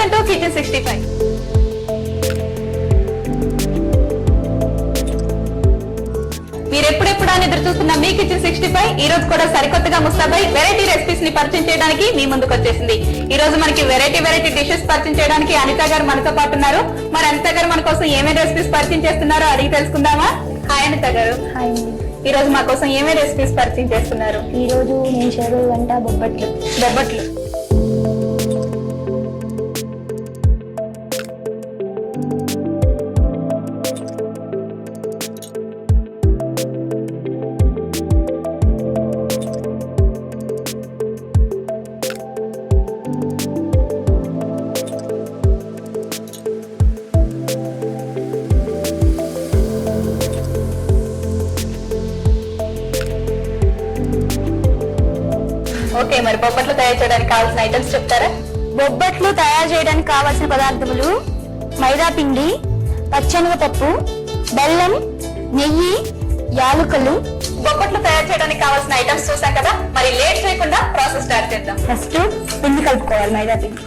Welcome to kitchen sixty five. మీరు ఎప్పుడెప్పుడు అని ఎదురు చూస్తున్న మీ కిచెన్ సిక్స్టీ ఫైవ్ ఈ రోజు కూడా సరికొత్తగా ముస్తాబై వెరైటీ రెసిపీస్ని పరిచయం చేయడానికి మీ ముందుకు వచ్చేసింది. ఈ రోజు మనకి వెరైటీ వెరైటీ డిషెస్ పరిచయం చేయడానికి అనిత గారు మనతో పాటు ఉన్నారు. మరి అనిత గారు మన కోసం ఏమేమి రెసిపీస్ పరిచయం చేస్తున్నారో అడిగి తెలుసుకుందామా? హాయ్ అనిత గారు. హాయ్ ఈ రోజు మా కోసం ఏమేమి రెసిపీస్ పరిచయం చేస్తున్నారు? ఈ రోజు నేను చేయబోయే వంట బొబ్బట్లు. బొబ్బట్లు. మరి బొబ్బట్లు తయారు చేయడానికి కావాల్సిన ఐటమ్స్ చెప్తారా? బొబ్బట్లు తయారు చేయడానికి కావాల్సిన పదార్థములు మైదా పిండి పచ్చెనగపప్పు బెల్లం నెయ్యి యాలకులు. బొబ్బట్లు తయారు చేయడానికి కావాల్సిన ఐటమ్స్ చూసాం కదా? మరి లేట్ చేయకుండా ప్రాసెస్ స్టార్ట్ చేద్దాం. ఫస్ట్ పిండి కలుపుకోవాలి మైదా పిండి.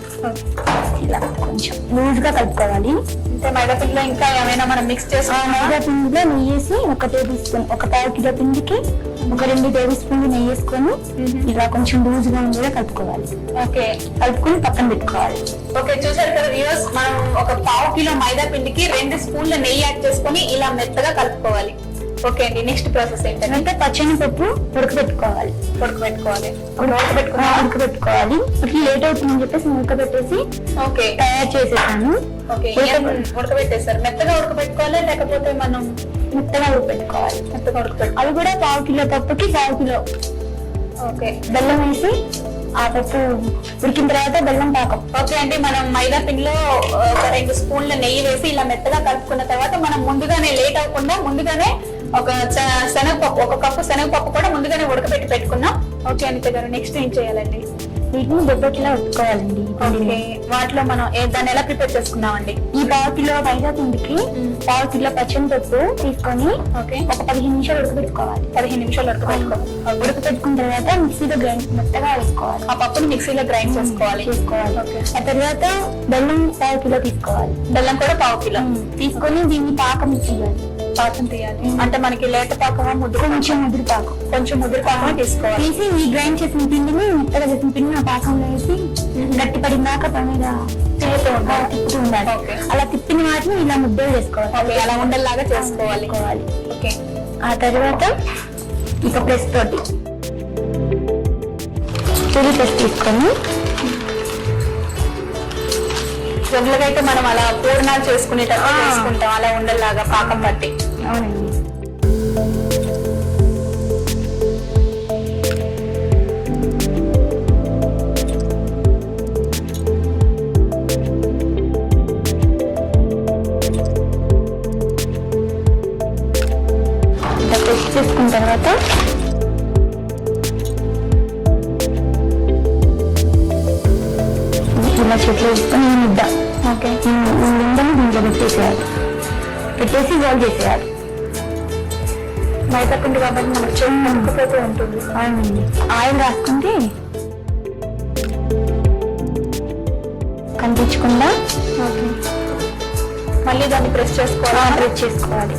ఇలా కొంచెం లూజ్గా కలుపుకోవాలి. అంటే మైదా పిండిలో ఇంకా ఏమైనా మనం మిక్స్ ఆ చేసుకున్నామా? మైదా పిండిలో నెయ్యి వేసి ఒక టేబుల్ స్పూన్ ఒక పావు కిలో పిండికి ఒక రెండు టేబుల్ స్పూన్లు నెయ్యి వేసుకొని ఇలా కొంచెం లూజ్గా ఉండేలా కలుపుకోవాలి. ఓకే. కలుపుకొని పక్కన పెట్టుకోవాలి. ఓకే చూసారు కదా వ్యూస్ మనం ఒక పావు కిలో మైదా పిండికి రెండు స్పూన్ల నెయ్యి యాడ్ చేసుకొని ఇలా మెత్తగా కలుపుకోవాలి. ఓకే అండి నెక్స్ట్ ప్రాసెస్ ఏంటంటే అంటే పచ్చెనగపప్పు ఉడకబెట్టుకోవాలి. ఉడకబెట్టుకోవాలి ఉడకబెట్టుకున్నా ఉడకబెట్టుకోవాలి. ఇప్పుడు లేట్ అవుతుందని చెప్పేసి ఉడకబెట్టేసి ఓకే తయారు చేసేసాను. ఓకే ఉడకబె- ఉడకబెట్టేసారు మెత్తగా ఉడకబెట్టుకోవాలి లేకపోతే మనం మెత్తగా ఉడకబెట్టుకోవాలి. మెత్తగా ఉడకబెట్టు అవి కూడా పావు కిలో పప్పుకి పావు కిలో. ఓకే బెల్లం వేసి ఆ పప్పు ఉడికిన తర్వాత బెల్లం పాకం. ఓకే అండి మనం మైదా పిండిలో ఒక రెండు స్పూన్ల నెయ్యి వేసి ఇలా మెత్తగా కలుపుకున్న తర్వాత మనం ముందుగానే లేట్ అవ్వకుండా ముందుగానే ఒక శనగపప్పు ఒక కప్పు శనగపప్పు కూడా ముందుగానే ఉడకబెట్టి పెట్టుకున్నాం. ఓకే అనిత గారు నెక్స్ట్ ఏం చేయాలండి? వీటిని బొబ్బట్లా ఉట్టుకోవాలండి. ఓకే వాటిలో మనం దాన్ని ఎలా ప్రిపేర్ చేసుకున్నామండి? ఈ పావు కిలో మైదా పిండికి పావు కిలో పచ్చెనపప్పు తీసుకొని ఓకే. ఒక పదిహేను నిమిషాలు ఉడకబెట్టుకోవాలి. పదిహేను నిమిషాలు ఉడకబెట్టుకోవాలి ఉడకబెట్టుకున్న తర్వాత మిక్సీలో గ్రైండ్ మెత్తగా వేసుకోవాలి. ఆ పప్పుని మిక్సీలో గ్రైండ్ చేసుకోవాలి. చేసుకోవాలి. ఓకే. ఆ తర్వాత బెల్లం పావు కిలో తీసుకోవాలి. బెల్లం కూడా పావు కిలో తీసుకొని దీన్ని పాకం తీయాలి పాకం తీయాలి. అంటే మనకి లేత పాకమా ముద్దు కొంచెం ముదురు పాకం. కొంచెం ముద్దురు పాకమా తీసుకోవాలి. తీసి ఈ గ్రైండ్ చేసిన పిండిని మెత్తగా చేసిన పిండిని ఆ పాకంలో వేసి గట్టి పడినాక పని మీద తిప్పుతూ ఉండాలి. అలా తిప్పిన వాటిని ఇలా ముద్దలు చేసుకోవాలి. అలా ఉండల్లాగా చేసుకోవాలి. ఓకే. ఆ తర్వాత ఇక ప్రెస్ తోటి తురి ప్రెస్ తీసుకొని అయితే మనం అలా పూర్ణాలు చేసుకునేటప్పుడు చేసుకుంటాం అలా ఉండల్లాగా పాకం పట్టి. అవునండి. బాల్ చేసేయాలి. పిండి కాబట్టి మనకు చెయ్యి నొక్కిపోతూ ఉంటుంది. ఆయిల్ రాసుకుంటే కనిపించకుండా ఓకే. మళ్ళీ దాన్ని ప్రెస్ చేసుకోవాలి. ప్రెస్ చేసుకోవాలి.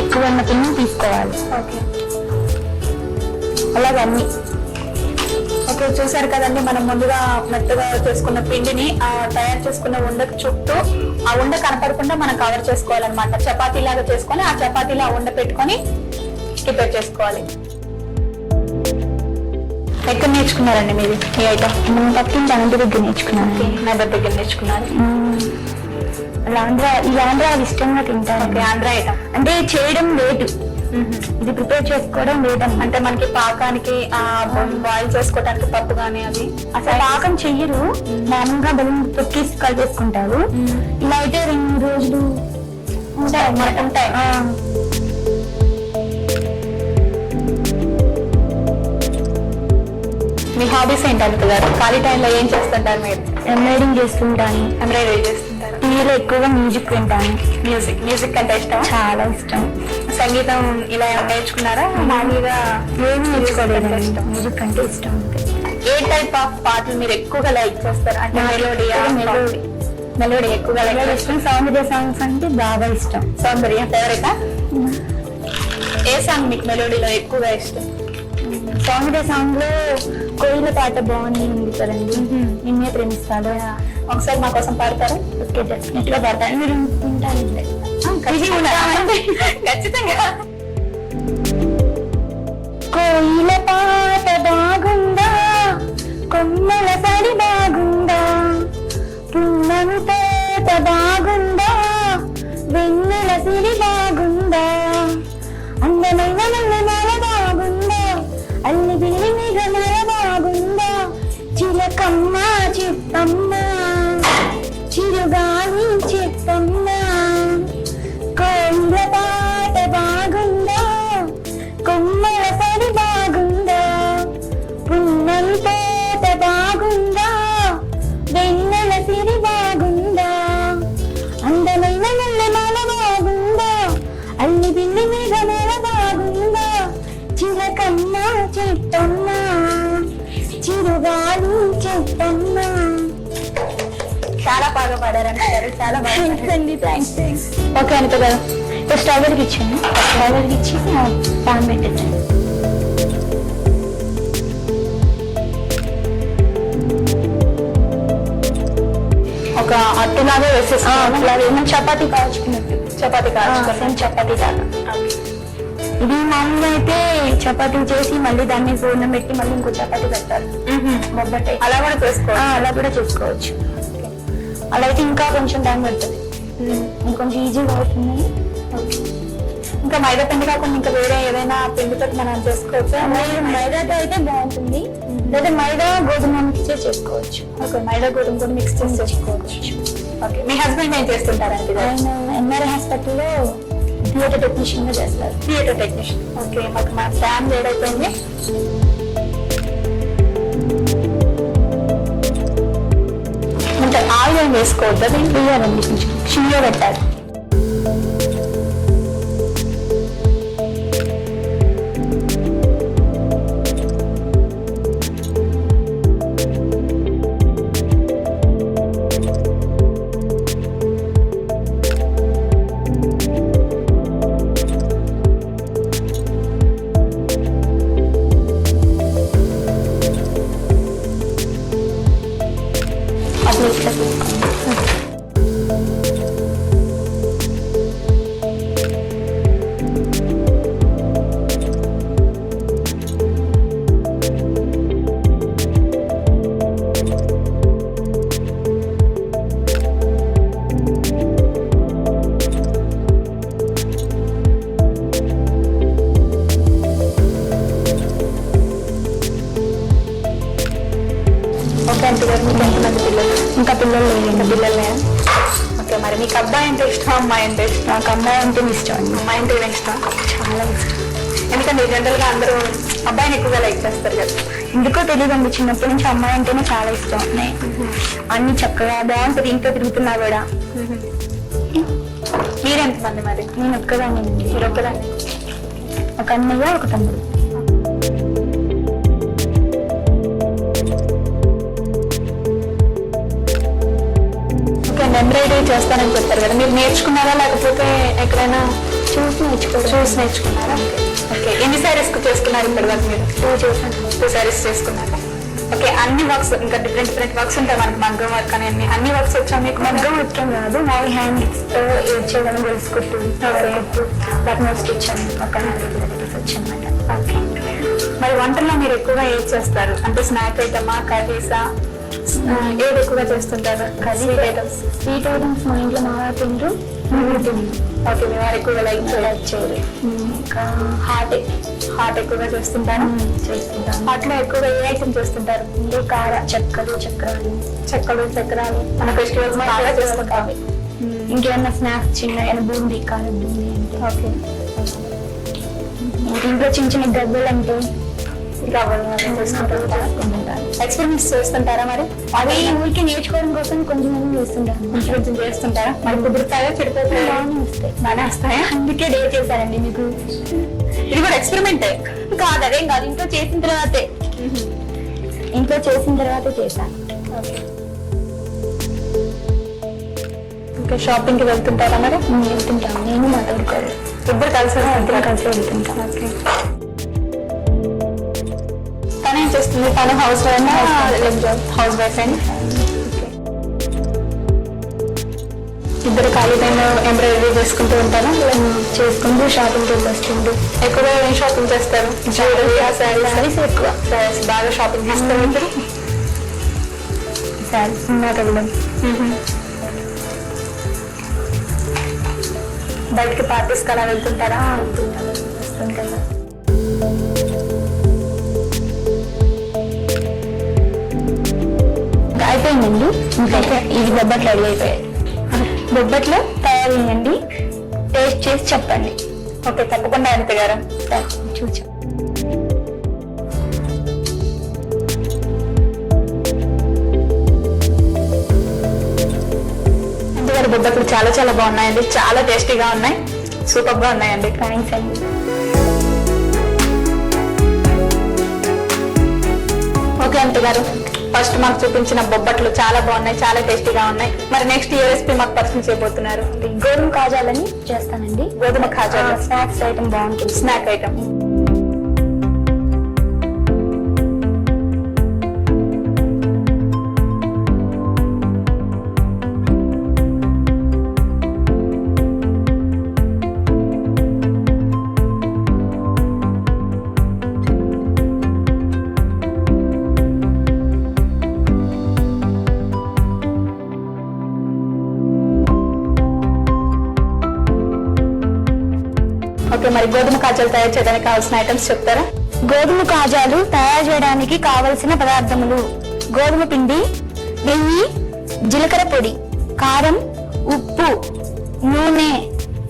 ఎక్కువ ఉన్న తీసుకోవాలి. ఓకే. అలాగే అన్ని. ఓకే చూసారు కదండి మనం ముందుగా మెత్తగా చేసుకున్న పిండిని తయారు చేసుకున్న ఉండకు చుట్టూ ఆ ఉండ కనపడకుండా మనం కవర్ చేసుకోవాలన్నమాట. చపాతీ లాగా చేసుకొని ఆ చపాతీలో ఆ ఉండ పెట్టుకొని ప్రిపేర్ చేసుకోవాలి. ఎక్కడ నేర్చుకున్నారండి మీరు? ఈ ఐటమ్? పక్కింటి అనంత దగ్గర నేర్చుకున్నాను. నా దగ్గర నేర్చుకున్నారు. అలా ఆంధ్ర ఇది ఆంధ్ర ఇష్టంగా ఓకే ఆంధ్ర ఐటమ్. అంటే చేయడం లేటు ఇది ప్రిపేర్ చేసుకోవడం లేదన్నమాట అంటే మనకి పాకానికి బాయిల్ చేసుకోవడానికి పప్పు కానీ అది. అసలు పాకం చెయ్యరు. మామూలుగా బెల్లం తొక్కేసి కలిపేసుకుంటారు ఇలా అయితే రెండు రోజులు ఉంటాయి మనకు ఉంటాయి మీ హాబీస్ ఏంటంటే ఖాళీ టైంలో ఏం చేస్తుంటారు మీరు? ఎంబ్రాయిడింగ్ చేస్తుంటాను. ఎంబ్రాయిడరీ చేస్తుంటారు. టీవీలో ఎక్కువగా మ్యూజిక్ వింటాను. మ్యూజిక్ మ్యూజిక్ అంటే ఇష్టం చాలా ఇష్టం. సంగీతం ఇలా నేర్చుకున్నారా? మామూలుగా ఏమి నేర్చుకోలేదు. మ్యూజిక్ అంటే ఇష్టం ఏ టైప్ ఆఫ్ పాటలు మీరు ఎక్కువగా లైక్ చేస్తారు? అంటే మెలోడియా మెలోడీ మెలోడీ ఎక్కువగా లైక్ ఇష్టం. సౌందర్య సాంగ్స్ అంటే బాగా ఇష్టం. సౌందర్య ఫేవరెటా ఏ సాంగ్ మీకు మెలోడీలో ఎక్కువగా ఇష్టం? సౌందర్య సాంగ్లో కోయిల పాట బాగుంది కదండి. నిన్నే ప్రేమిస్తాడు ఒకసారి మా కోసం పాడతారా? ఓకే డెఫినెట్గా పడతాను. మీరు ఉంటారండి ఖచ్చితంగా. కోయిల పాట బాగుందా? కొమ్మల సడి బాగుందా? పున్నమి తోట బాగుందా? వెన్నెల సిరి బాగుందా? అందమైన నల్ల బాగుందా? అల్లి బిల్లి మీద నర బాగుందా? చిలకమ్మ చిత్తమ్మ గాని చిత్తం బాగా పాడారంట గారు చాలా బాగా థ్యాంక్స్ అండి థ్యాంక్స్ థ్యాంక్స్ ఓకే అనిత గారు ఇప్పుడు స్ట్రాబెరీకి ఇచ్చాను. స్ట్రాబెరీకి ఇచ్చి పాన్ పెట్టేసాను ఒక అట్టులాగా అలాగే మనం చపాతీ కాల్చుకున్నట్టు. చపాతి కాల్చుకొని సేమ్ చపాతీ లాగా ఇది మామూలుగా అయితే చపాతీ చేసి మళ్ళీ దాన్ని పూర్ణం పెట్టి మళ్ళీ ఇంకో చపాతీ పెట్టాలి. బొబ్బట్టే. అలా కూడా చేసుకోవాలి అలా కూడా చేసుకోవచ్చు. అలా అయితే ఇంకా కొంచెం టైం పడుతుంది. ఇంకొంచెం ఈజీగా అవుతుంది. ఇంకా మైదా పిండి కాకుండా ఇంకా వేరే ఏదైనా పిండితో మనం చేసుకోవచ్చా. మైదాతో అయితే బాగుంటుంది. లేదా మైదా గోధుమ మిక్స్ చేసుకోవచ్చు. ఓకే మైదా గోధుమ కూడా మిక్స్ చేసి చేసుకోవచ్చు. ఓకే మీ హస్బెండ్ ఏం చేస్తుంటారండి ఆయన ఎన్ఆర్ హాస్పిటల్లో థియేటర్ టెక్నీషియన్గా చేస్తారు. థియేటర్ టెక్నీషియన్ ఓకే మాకు మా ఫ్యామిలీ ఏడైపోయింది ఆయిల్ ఏం వేసుకోవద్దా? దీంట్లో వేయాలండి కొంచెం షిమ్లో పెట్టాలి. పిల్లలు ఇంకా పిల్లలు? ఇంకా? ఓకే మరి మీకు అబ్బాయి అంటే ఇష్టం అమ్మాయి అంటే ఇష్టం? నాకు అమ్మాయి అంటే ఇష్టం. అండి అమ్మాయి అంటే ఇష్టం. చాలా ఇష్టం. ఎందుకంటే జనరల్గా అందరూ అబ్బాయిని ఎక్కువగా లైక్ చేస్తారు కదా. ఎందుకో తెలియదండి చిన్నప్పటి నుంచి అమ్మాయి అంటేనే చాలా ఇష్టం. అన్ని చక్కగా బాగుంటుంది ఇంట్లో తిరుగుతున్నా కూడా. మీరెంతమంది మరి? నేను ఒక్కదాన్ని మీరు ఒక్కదాన్ని? ఒక అన్నయ్య ఒక తమ్ముడు. ఎంబ్రాయిడరీ చేస్తానని చెప్పారు కదా. మీరు నేర్చుకున్నారా? లేకపోతే ఎక్కడైనా చూసి నేర్చుకోవడం. చూసి నేర్చుకున్నారా? ఓకే. ఎన్ని సారీస్ చేసుకున్నారు ఇప్పటి వరకు మీరు? టూ చేశాను. టూ సారీస్ చేసుకున్నారా? ఓకే. అన్ని వర్క్స్ ఇంకా డిఫరెంట్ డిఫరెంట్ వర్క్స్ ఉంటాయి మనకి మగ్గం వర్క్ అని అన్ని. అన్ని వర్క్స్ వచ్చా మీకు? మగ్గం ముఖ్యం కాదు మా హ్యాండ్స్తో ఏడ్చేయడం గొలుసు కుట్టు కుట్టు బటన్ స్టిచ్ అని ఒక వచ్చి అనమాట ఓకే. మరి వంటల్లో మీరు ఎక్కువగా ఏది చేస్తారు? అంటే స్నాక్ ఐటమా కర్రీసా? ఏది ఎక్కువగా చేస్తుంటారు? స్వీట్ ఐటమ్స్ స్వీట్ ఐటమ్స్ మా ఇంట్లో మా వారు తింటాం. ఓకే మీ వారు ఎక్కువగా లైక్ చేయరు. ఇంకా హాట్ హాట్ ఎక్కువగా చేస్తుంటారు? చేస్తుంటాం. హాట్లో ఎక్కువగా ఏ ఐటమ్ చేస్తుంటారు? ఇంకా కార చెక్కలు చక్రాలు. చెక్కలు చక్రాలు. మన ఫెస్టివల్స్ బాగా చేసుకుంటాం ఇంకేమన్నా స్నాక్స్ చిన్న ఏమైనా బూందీ కార బూందీ అంటే. ఓకే. ఇంట్లో చిన్న చిన్న గబ్బలు అంటే ఎక్స్పెరిమెంట్స్ చేస్తుంటారా మరి? అవి ఊరికి నేర్చుకోవడం కోసం కొంచెం మంది చేస్తుంటారు. కొంచెం కొంచెం చేస్తుంటారా? మరి కుదురుతాయా చెడిపోతాయా? బాగానే వస్తాయి? అందుకే డే చేశారండి మీకు. ఇది కూడా ఎక్స్పెరిమెంటే కాదు అదేం కాదు. ఇంట్లో చేసిన తర్వాతే. ఇంట్లో చేసిన తర్వాత చేశాను. ఇంకా షాపింగ్కి వెళ్తుంటారా మరి? నేను వెళ్తుంటాను నేను మా తోడుకోరు ఇద్దరు కలిసి ఇద్దరం కలిసి వెళ్తుంటాం. తను చేస్తుంది. తను హౌస్ వైఫ్ హౌస్ వైఫ్ అండి ఇద్దరు ఖాళీ టైంలో ఎంబ్రాయిడరీ చేసుకుంటూ ఉంటారా? చేసుకుంటూ షాపింగ్కి వెళ్ళి వస్తుంటూ ఎక్కువగా ఏం షాపింగ్ చేస్తారు? జ్యువెలరీ శారీస్ ఎక్కువ. శారీస్ బాగా షాపింగ్ చేస్తారు. ఇద్దరు శారీస్ నాకు వెళ్ళడం బయటికి పార్టీస్ అలా వెళ్తుంటారా? వెళ్తుంటాను వస్తుంటాను అయిపోయిందండి. ఇంకా ఇది బొబ్బట్లు రెడీ అయిపోయాయి. బొబ్బట్లు తయారు చేయండి టేస్ట్ చేసి చెప్పండి. ఓకే తప్పకుండా అనిత గారు. చూచు. గారి బొబ్బట్లు చాలా చాలా బాగున్నాయండి. చాలా టేస్టీగా ఉన్నాయి. సూపర్గా ఉన్నాయండి. థ్యాంక్స్ అండి. ఓకే అనిత గారు ఫస్ట్ మాకు చూపించిన బొబ్బట్లు చాలా బాగున్నాయి చాలా టేస్టీగా ఉన్నాయి. మరి నెక్స్ట్ ఏ రెసిపీ మాకు పరిచయం చేయబోతున్నారు. గోధుమ కాజాలని చేస్తానండి. గోధుమ ఖాజాలు స్నాక్స్ ఐటమ్ బాగుంటుంది. Snack item. గోధుమ కాజాలు తయారు చేయడానికి కావాల్సిన ఐటమ్స్ చెప్తారా? గోధుమ కాజాలు తయారు చేయడానికి కావలసిన పదార్థములు గోధుమ పిండి నెయ్యి జీలకర్ర పొడి కారం ఉప్పు నూనె.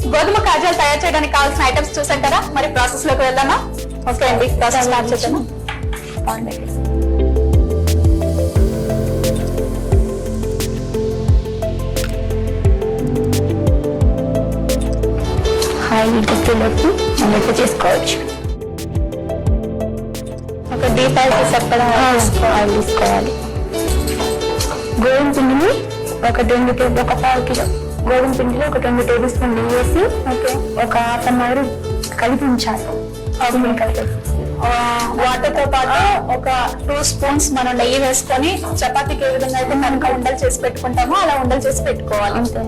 గోధుమ కాజాలు తయారు చేయడానికి కావాల్సిన ఐటమ్స్ చూసాం మరి ప్రాసెస్లోకి వెళ్దామా? ఓకే అండి ప్రాసెస్ స్టార్ట్ హాయ్ గుర్తులోకి చేసుకోవచ్చు ఒక సరిపడా ఆయిల్ తీసుకోవాలి. గోధుమ పిండిని ఒక రెండు టేబుల్ ఒక పావు కిలో గోధుమ పిండిలో ఒక రెండు టేబుల్ స్పూన్ నెయ్యి వేసి ఓకే ఒక హాఫ్ అన్ అవర్ కలిపి ఉంచాలి. వాటర్తో పాటు ఒక టూ స్పూన్స్ మనం నెయ్యి వేసుకొని చపాతీకి ఏ విధంగా అయితే కనుక ఉండలు చేసి పెట్టుకుంటామో అలా ఉండలు చేసి పెట్టుకోవాలి. అంతే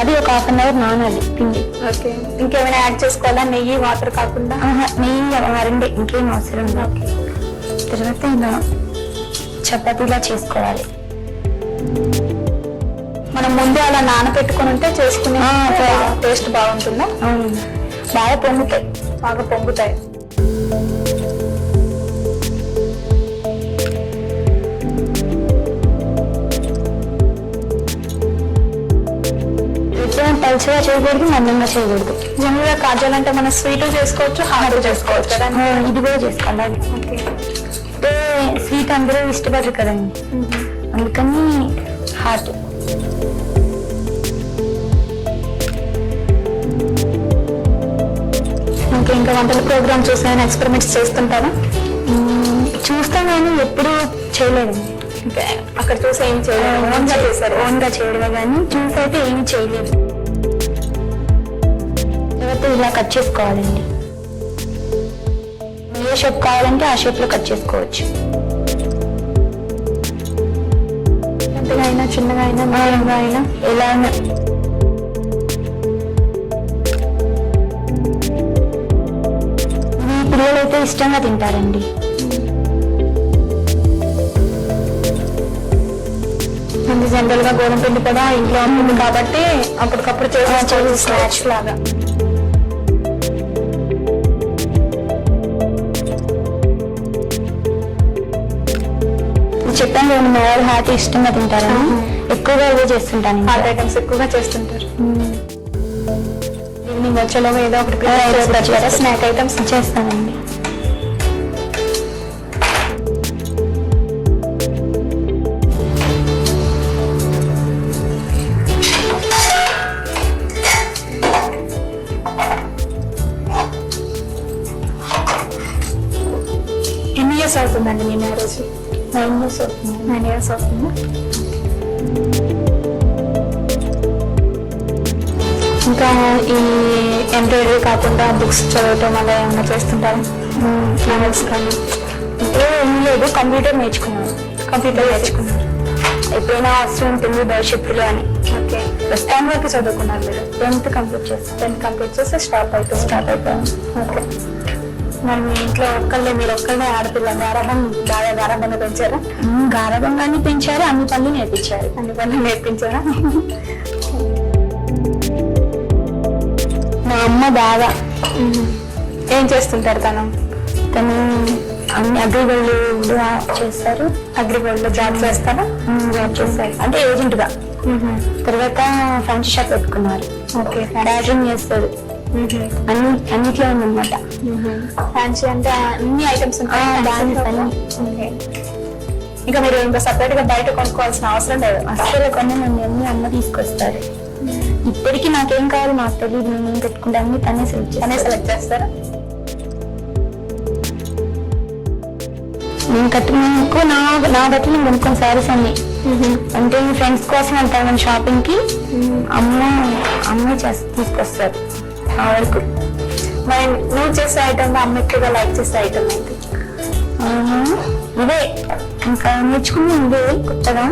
అది ఒక హాఫ్ అన్ అవర్ నానాలి పిండి. ఓకే. ఇంకేమైనా యాడ్ చేసుకోవాలా? నెయ్యి వాటర్ కాకుండా? నెయ్యి మరండి ఇంకేం అవసరం తర్వాత ఇలా చపాతీలా చేసుకోవాలి. మనం ముందే అలా నానబెట్టుకుని ఉంటే చేసుకునే. టేస్ట్ బాగుంటుందా? బాగా పొంగుతాయి. బాగా పొంగుతాయి. పలుచగా చేయకూడదు మందంగా చేయకూడదు. జనరల్గా కాజాలు అంటే మనం స్వీట్ చేసుకోవచ్చు. హాట్ చేసుకోవచ్చు కదా ఇది కూడా చేసుకోవాలి అంటే స్వీట్ అందరూ ఇష్టపడరు కదండి. అందుకని హాట్ ఇంకా ఇంకా వంటల ప్రోగ్రామ్ చూసాను ఎక్స్పెరిమెంట్స్ చేస్తుంటారా? చూస్తాం కానీ ఎప్పుడు చేయలేదండి ఇంకా అక్కడ చూసి ఏం చేయలేదు ఓన్గా చేశారు. ఓన్గా చేయడమే కానీ చూసి అయితే ఏమి చేయలేదు తర్వాత ఇలా కట్ చేసుకోవాలండి. ఏ షేప్ కావాలంటే ఆ షేప్లో కట్ చేసుకోవచ్చు. పెద్దగా అయినా చిన్నగా అయినా మీడియంగా అయినా ఎలా అయినా. పిల్లలు అయితే ఇష్టంగా తింటారండి. జనరల్గా గోధుమ పిండి కూడా ఇంట్లో ఉంటుంది కాబట్టి అప్పటికప్పుడు చేసి స్నాక్స్ లాగా. చెప్పాను కదా మా వాళ్ళు హాట్ ఇష్టంగా తింటారని ఎక్కువగా ఇవే చేస్తుంటాను. హాట్ ఐటమ్స్ ఎక్కువగా చేస్తుంటారు. ఈవినింగ్ వచ్చేలోగా ఏదో ఒకటి. స్నాక్ ఐటమ్స్ చేస్తానండి నైన్ ఇయర్స్ అవుతుంది నైన్ ఇయర్స్ వస్తుంది ఇంకా ఈ ఎంబ్రాయిడరీ కాకుండా బుక్స్ చదవటం అలా ఏమైనా చేస్తుంటారా? నావెల్స్ కానీ ఏం లేదు కంప్యూటర్ నేర్చుకున్నాను కంప్యూటర్ నేర్చుకున్నారు ఎప్పుడైనా అవసరం ఉంటుంది భవిష్యత్తులో అని. ఓకే టెన్ వరకు చదువుకున్నారు. మీరు టెన్త్ కంప్లీట్ చేస్తాను టెన్త్ కంప్లీట్ చేస్తే స్టాప్ అవుతుంది. స్టార్ట్ అయిపోయాను ఓకే మరి మీ ఇంట్లో ఒక్కళ్ళే మీరు ఒక్కళ్ళే ఆడపిల్ల గారాబం బాగా గారాబంగా పెంచారా? గారాబంగాన్ని పెంచారు అన్ని పనులు నేర్పించారు. అన్ని పనులు నేర్పించారా? మా అమ్మ బాగా ఏం చేస్తుంటారు తను? తను అన్ని అగ్రిగోల్డ్ చేస్తారు. అగ్రిగోల్డ్లో జాబ్ చేస్తారా? జాబ్ చేస్తారు. అంటే ఏజెంట్గా తర్వాత ఫ్యాన్సీ షాప్ పెట్టుకున్నారు. ఓకే. క్యాటరింగ్ చేస్తారు. అన్ని అన్నిట్లో ఉందన్నమాట ఫ్యాన్సీ అంటే అన్ని ఐటమ్స్ పని. ఇంకా మీరు ఇంకా సపరేట్గా బయట కొనుక్కోవాల్సిన అవసరం లేదు. అస్సలు కొన్ని నన్ను అన్ని అమ్మ తీసుకొస్తారు. ఇప్పటికీ నాకేం కావాలి నాకు తెలియదు నేను ఏం పెట్టుకుంటే అన్ని తనే సెలెక్ట్ చేస్తాను సెలెక్ట్ చేస్తారా? నేను కట్టుకున్నందుకు నా నా బట్టలు నేను కొనుక్కొని సారీస్ అన్ని. అంటే ఫ్రెండ్స్ కోసం వెళ్తాను షాపింగ్కి. అమ్మ అమ్మ చేసి తీసుకొస్తారు. వరకు. మరి నువ్వు చేసే ఐటమ్ అమ్మ ఎక్కువగా లైక్ చేసే ఐటమ్ ఆహా. ఇదే ఇంకా నేర్చుకుని ఇదే కొత్తగా.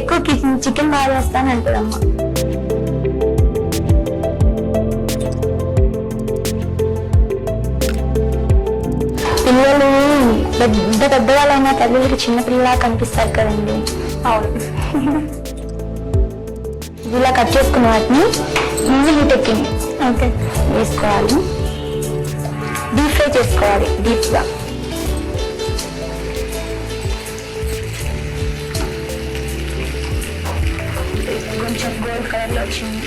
ఎక్కువ కిచెన్ చికెన్ బాగా చేస్తాను అంటుంది అమ్మ పిల్లలు పెద్ద పెద్దవాళ్ళైనా తల్లికి చిన్న పిల్లలా కనిపిస్తారు కదండి. అవును. ఇలా కట్ చేసుకున్న వాటిని ముందు హీట్ ఎక్కింది. ఓకే. వేసుకోవాలి డీప్ ఫ్రై చేసుకోవాలి. డీప్గా. కొంచెం గోల్డ్ కలర్లో వచ్చింది.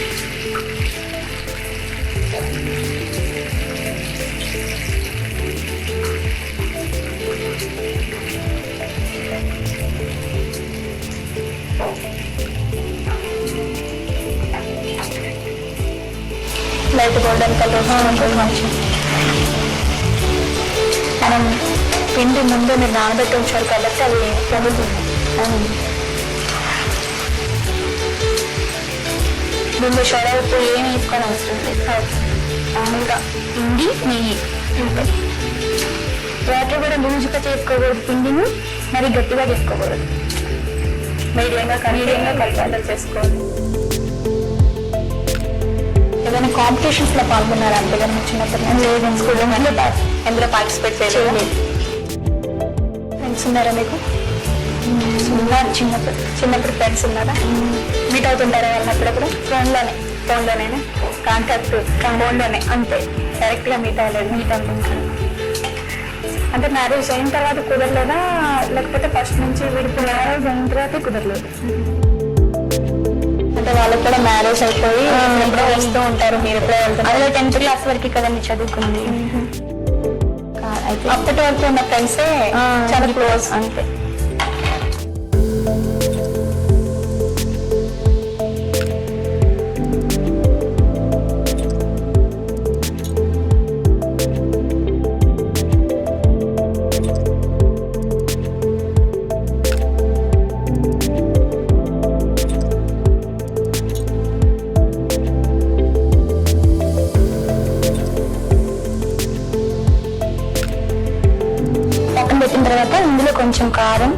గోల్డెన్ కలర్ మంచి మనం పిండి ముందు మీరు నానబెట్టి ఉంచారు కాబట్టి అది తగులుతుంది అవును. దీనిలో సోడా ఉప్పు ఏం వేసుకోని అవసరం లేదు మామూలుగా పిండి నెయ్యి వాటర్ కూడా లూజుగా చేసుకోకూడదు పిండిని మరి గట్టిగా చేసుకోకూడదు మీడియంగా మీడియంగా కలిపేలా చేసుకోవాలి ఏదైనా కాంపిటీషన్స్లో పాల్గొన్నారా? స్కూల్లో మళ్ళీ పాస్ ఎందులో పార్టిసిపేట్ చేయలేదు. ఫ్రెండ్స్ ఉన్నారా మీకు? ఉన్నారు. చిన్నప్పుడు చిన్నప్పుడు ఫ్రెండ్స్ ఉన్నారా? మీట్ అవుతుంటారా వాళ్ళని అప్పుడప్పుడు? ఫోన్లోనే. ఫోన్లోనేనా? కాంటాక్ట్ ఫోన్లోనే. అంతే. డైరెక్ట్గా మీట్ అవ్వలేదు. మీట్ అనుకుంటాను అంటే మ్యారేజ్ అయిన తర్వాత కుదరలేదా? లేకపోతే ఫస్ట్ నుంచి విడిపోయి మ్యారేజ్ అయిన తర్వాత కుదరలేదు? వాళ్ళకి కూడా మ్యారేజ్ అయిపోయి ఎప్పుడో వస్తూ ఉంటారు మీరు ఎప్పుడో వెళ్తారు అందులో టెన్త్ క్లాస్ వరకు కదండి చదువుకుంది. అప్పటి వరకు ఉన్న ఫ్రెండ్సే చాలా క్లోజ్ అంతే. కొంచెం కారం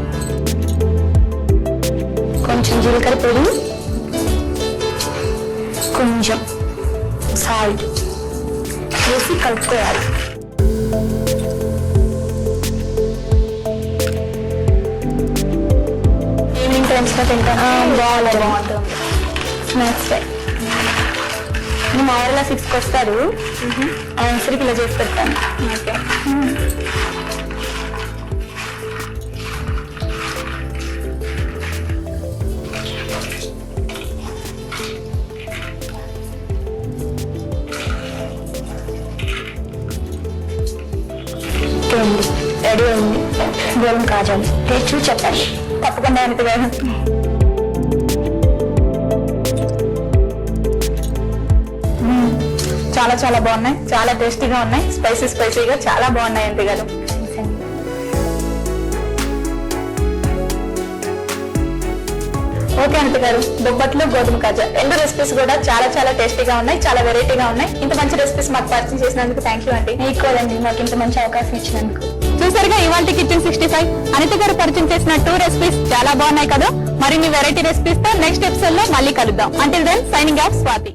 కొంచెం జీలకర్ర పొడి కొంచెం సాల్ట్ వేసి కలుపుకోవాలి. ఈవినింగ్తో తింటాను? బాగుంటుంది బాగుంటుంది స్నాక్స్ ఫ్రై మా ఊరిలో సిక్స్కి వస్తారు. ఆన్సర్కి ఇలా చేసి పెడతాను. ఓకే. గోలం కాజాలి టేస్ట్ చూసి చెప్పండి. తప్పకుండా అనిత గారు చాలా చాలా బాగున్నాయి. చాలా టేస్టీగా ఉన్నాయి. స్పైసీ స్పైసీగా చాలా బాగున్నాయి అంతే గారు. ఓకే అనిత గారు. బొబ్బట్లు గోధుమ కాజా. రెండు రెసిపీస్ కూడా చాలా చాలా టేస్టీగా ఉన్నాయి. చాలా వెరైటీగా ఉన్నాయి. ఇంత మంచి రెసిపీస్ మాకు పరిచయం చేసినందుకు థ్యాంక్ యూ అండి. మీకు అండి. మాకు ఇంత మంచి అవకాశం ఇచ్చినందుకు. చూసారుగా ఇవాళ కిచెన్ సిక్స్టీ ఫైవ్ అనిత గారు పరిచయం చేసిన టూ రెసిపీస్ చాలా బాగున్నాయి కదా. మరిన్ని వెరైటీ రెసిపీస్తో నెక్స్ట్ ఎపిసోడ్లో మళ్ళీ కలుద్దాం. Until then signing off Swathi